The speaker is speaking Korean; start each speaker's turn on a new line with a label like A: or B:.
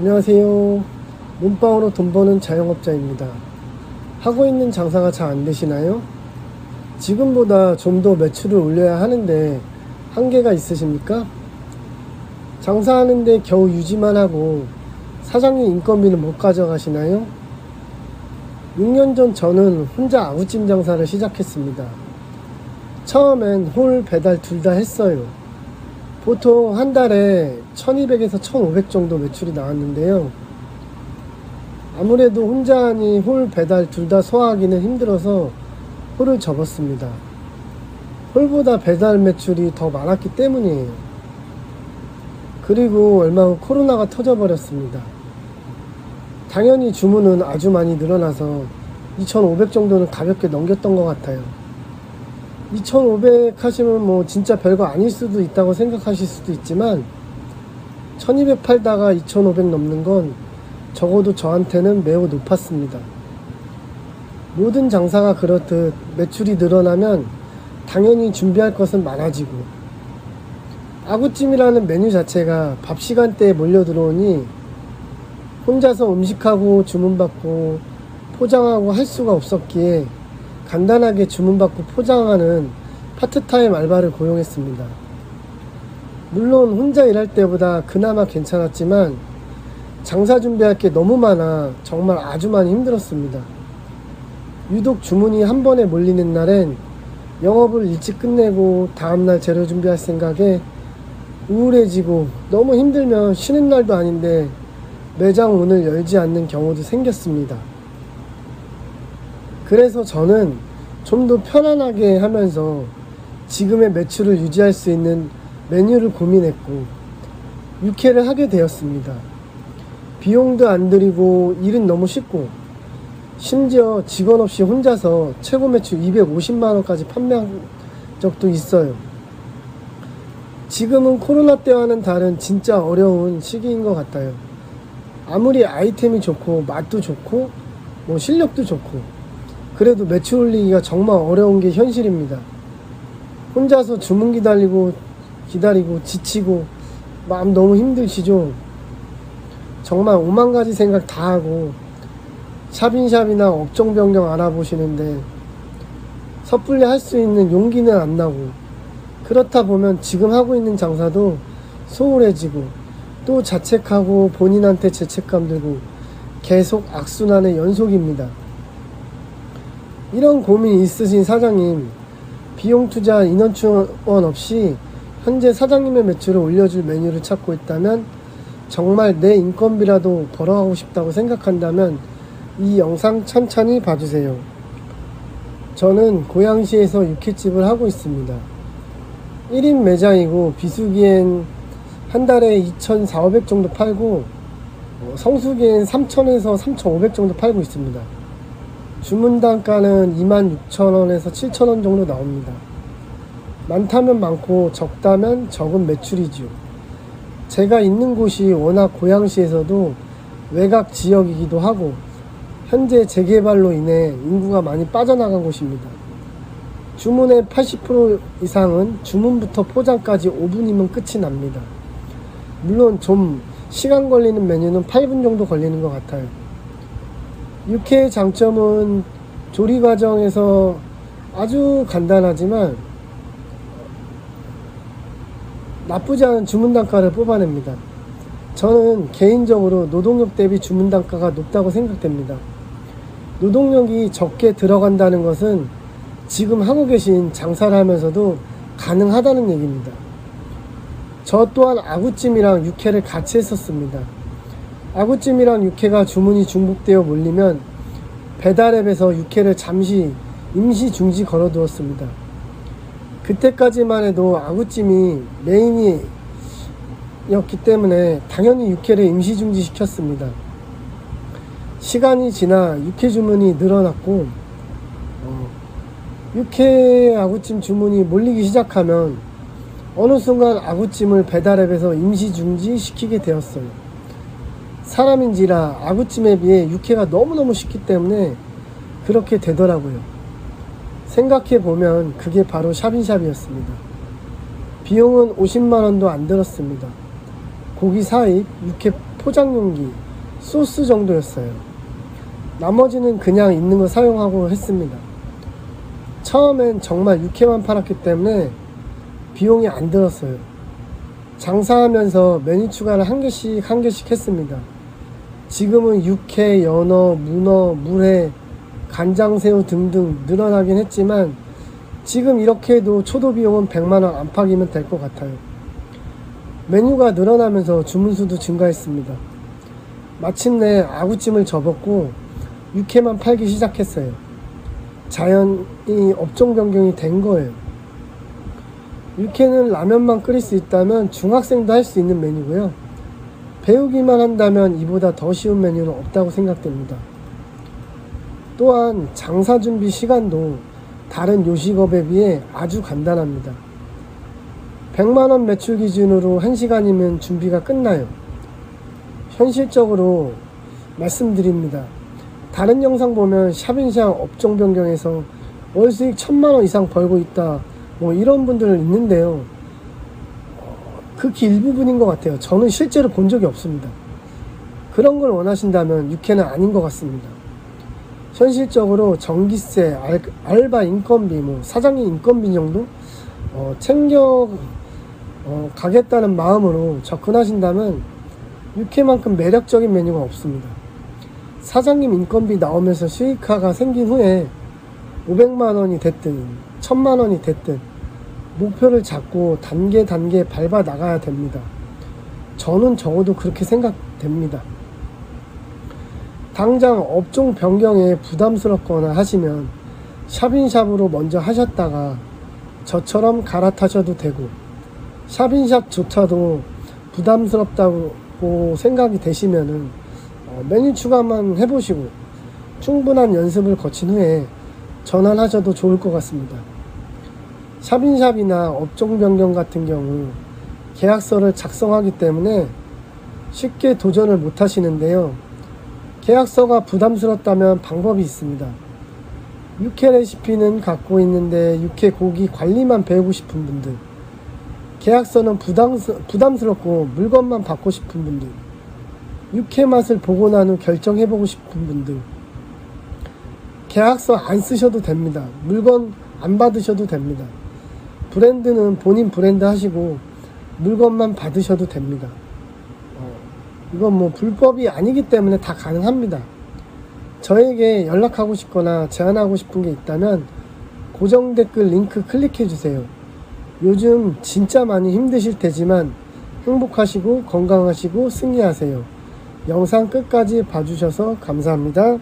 A: 안녕하세요. 몸빵으로 돈 버는 자영업자입니다. 하고 있는 장사가 잘 안 되시나요? 지금보다 좀 더 매출을 올려야 하는데 한계가 있으십니까? 장사하는데 겨우 유지만 하고 사장님 인건비는 못 가져가시나요? 6년 전 저는 혼자 아구찜 장사를 시작했습니다. 처음엔 홀 배달 둘 다 했어요. 보통 한 달에 1200에서 1500 정도 매출이 나왔는데요. 아무래도 혼자 하니 홀 배달 둘 다 소화하기는 힘들어서 홀을 접었습니다. 홀보다 배달 매출이 더 많았기 때문이에요. 그리고 얼마 후 코로나가 터져버렸습니다. 당연히 주문은 아주 많이 늘어나서 2500 정도는 가볍게 넘겼던 것 같아요. 2500 하시면 뭐 진짜 별거 아닐 수도 있다고 생각하실 수도 있지만 1200 팔다가 2500 넘는 건 적어도 저한테는 매우 높았습니다. 모든 장사가 그렇듯 매출이 늘어나면 당연히 준비할 것은 많아지고 아구찜이라는 메뉴 자체가 밥 시간대에 몰려 들어오니 혼자서 음식하고 주문받고 포장하고 할 수가 없었기에 간단하게 주문받고 포장하는 파트타임 알바를 고용했습니다. 물론 혼자 일할 때보다 그나마 괜찮았지만 장사 준비할 게 너무 많아 정말 아주 많이 힘들었습니다. 유독 주문이 한 번에 몰리는 날엔 영업을 일찍 끝내고 다음날 재료 준비할 생각에 우울해지고 너무 힘들면 쉬는 날도 아닌데 매장 문을 열지 않는 경우도 생겼습니다. 그래서 저는 좀 더 편안하게 하면서 지금의 매출을 유지할 수 있는 메뉴를 고민했고 육회를 하게 되었습니다. 비용도 안 들이고 일은 너무 쉽고 심지어 직원 없이 혼자서 최고 매출 250만 원까지 판매한 적도 있어요. 지금은 코로나 때와는 다른 진짜 어려운 시기인 것 같아요. 아무리 아이템이 좋고 맛도 좋고 뭐 실력도 좋고 그래도 매출 올리기가 정말 어려운 게 현실입니다. 혼자서 주문 기다리고 기다리고 지치고 마음 너무 힘드시죠? 정말 오만 가지 생각 다 하고 샵인샵이나 업종 변경 알아보시는데 섣불리 할 수 있는 용기는 안 나고 그렇다 보면 지금 하고 있는 장사도 소홀해지고 또 자책하고 본인한테 죄책감 들고 계속 악순환의 연속입니다. 이런 고민이 있으신 사장님, 비용 투자 인원 지원 없이 현재 사장님의 매출을 올려줄 메뉴를 찾고 있다면 정말 내 인건비라도 벌어가고 싶다고 생각한다면 이 영상 천천히 봐주세요. 저는 고양시에서 육회집을 하고 있습니다. 1인 매장이고 비수기엔 한 달에 2,400 정도 팔고 어, 성수기엔 3,000에서 3,500 정도 팔고 있습니다. 주문 단가는 26,000원에서 7,000원 정도 나옵니다. 많다면 많고 적다면 적은 매출이지요. 제가 있는 곳이 워낙 고양시에서도 외곽 지역이기도 하고 현재 재개발로 인해 인구가 많이 빠져나간 곳입니다. 주문의 80% 이상은 주문부터 포장까지 5분이면 끝이 납니다. 물론 좀 시간 걸리는 메뉴는 8분 정도 걸리는 것 같아요. 육회의 장점은 조리 과정에서 아주 간단하지만 나쁘지 않은 주문 단가를 뽑아냅니다. 저는 개인적으로 노동력 대비 주문 단가가 높다고 생각됩니다. 노동력이 적게 들어간다는 것은 지금 하고 계신 장사를 하면서도 가능하다는 얘기입니다. 저 또한 아구찜이랑 육회를 같이 했었습니다. 아구찜이랑 육회가 주문이 중복되어 몰리면 배달앱에서 육회를 잠시 임시 중지 걸어두었습니다. 그때까지만 해도 아구찜이 메인이었기 때문에 당연히 육회를 임시 중지 시켰습니다. 시간이 지나 육회 주문이 늘어났고 어, 육회 아구찜 주문이 몰리기 시작하면 어느 순간 아구찜을 배달앱에서 임시 중지 시키게 되었어요. 사람인지라 아구찜에 비해 육회가 너무너무 쉽기 때문에 그렇게 되더라고요. 생각해 보면 그게 바로 샵인샵이었습니다. 비용은 50만 원도 안 들었습니다. 고기 사입, 육회 포장 용기, 소스 정도였어요. 나머지는 그냥 있는 거 사용하고 했습니다. 처음엔 정말 육회만 팔았기 때문에 비용이 안 들었어요. 장사하면서 메뉴 추가를 한 개씩 한 개씩 했습니다. 지금은 육회, 연어, 문어, 물회, 간장새우 등등 늘어나긴 했지만 지금 이렇게 해도 초도 비용은 100만원 안팎이면 될 것 같아요. 메뉴가 늘어나면서 주문 수도 증가했습니다. 마침내 아구찜을 접었고 육회만 팔기 시작했어요. 자연히 업종 변경이 된 거예요. 육회는 라면만 끓일 수 있다면 중학생도 할 수 있는 메뉴고요. 배우기만 한다면 이보다 더 쉬운 메뉴는 없다고 생각됩니다. 또한 장사 준비 시간도 다른 요식업에 비해 아주 간단합니다. 100만원 매출 기준으로 1시간이면 준비가 끝나요. 현실적으로 말씀드립니다. 다른 영상 보면 샵인샵 업종 변경해서 월 수익 천만원 이상 벌고 있다. 뭐 이런 분들 있는데요. 어, 극히 일부분인 것 같아요. 저는 실제로 본 적이 없습니다. 그런 걸 원하신다면 육회는 아닌 것 같습니다. 현실적으로 전기세, 알, 알바 인건비, 뭐 사장님 인건비 정도 어, 챙겨 어, 가겠다는 마음으로 접근하신다면 육회만큼 매력적인 메뉴가 없습니다. 사장님 인건비 나오면서 수익화가 생긴 후에 500만 원이 됐든 1000만 원이 됐든 목표를 잡고 단계 단계 밟아 나가야 됩니다. 저는 적어도 그렇게 생각됩니다. 당장 업종 변경에 부담스럽거나 하시면 샵인샵으로 먼저 하셨다가 저처럼 갈아타셔도 되고 샵인샵조차도 부담스럽다고 생각이 되시면은 어, 메뉴 추가만 해보시고 충분한 연습을 거친 후에 전환하셔도 좋을 것 같습니다. 샵인샵이나 업종 변경 같은 경우 계약서를 작성하기 때문에 쉽게 도전을 못 하시는데요. 계약서가 부담스럽다면 방법이 있습니다. 육회 레시피는 갖고 있는데 육회 고기 관리만 배우고 싶은 분들, 계약서는 부담스, 부담스럽고 물건만 받고 싶은 분들, 육회 맛을 보고 난 후 결정해보고 싶은 분들, 계약서 안 쓰셔도 됩니다. 물건 안 받으셔도 됩니다. 브랜드는 본인 브랜드 하시고 물건만 받으셔도 됩니다. 어, 이건 뭐 불법이 아니기 때문에 다 가능합니다. 저에게 연락하고 싶거나 제안하고 싶은 게 있다면 고정 댓글 링크 클릭해 주세요. 요즘 진짜 많이 힘드실 테지만 행복하시고 건강하시고 승리하세요. 영상 끝까지 봐주셔서 감사합니다.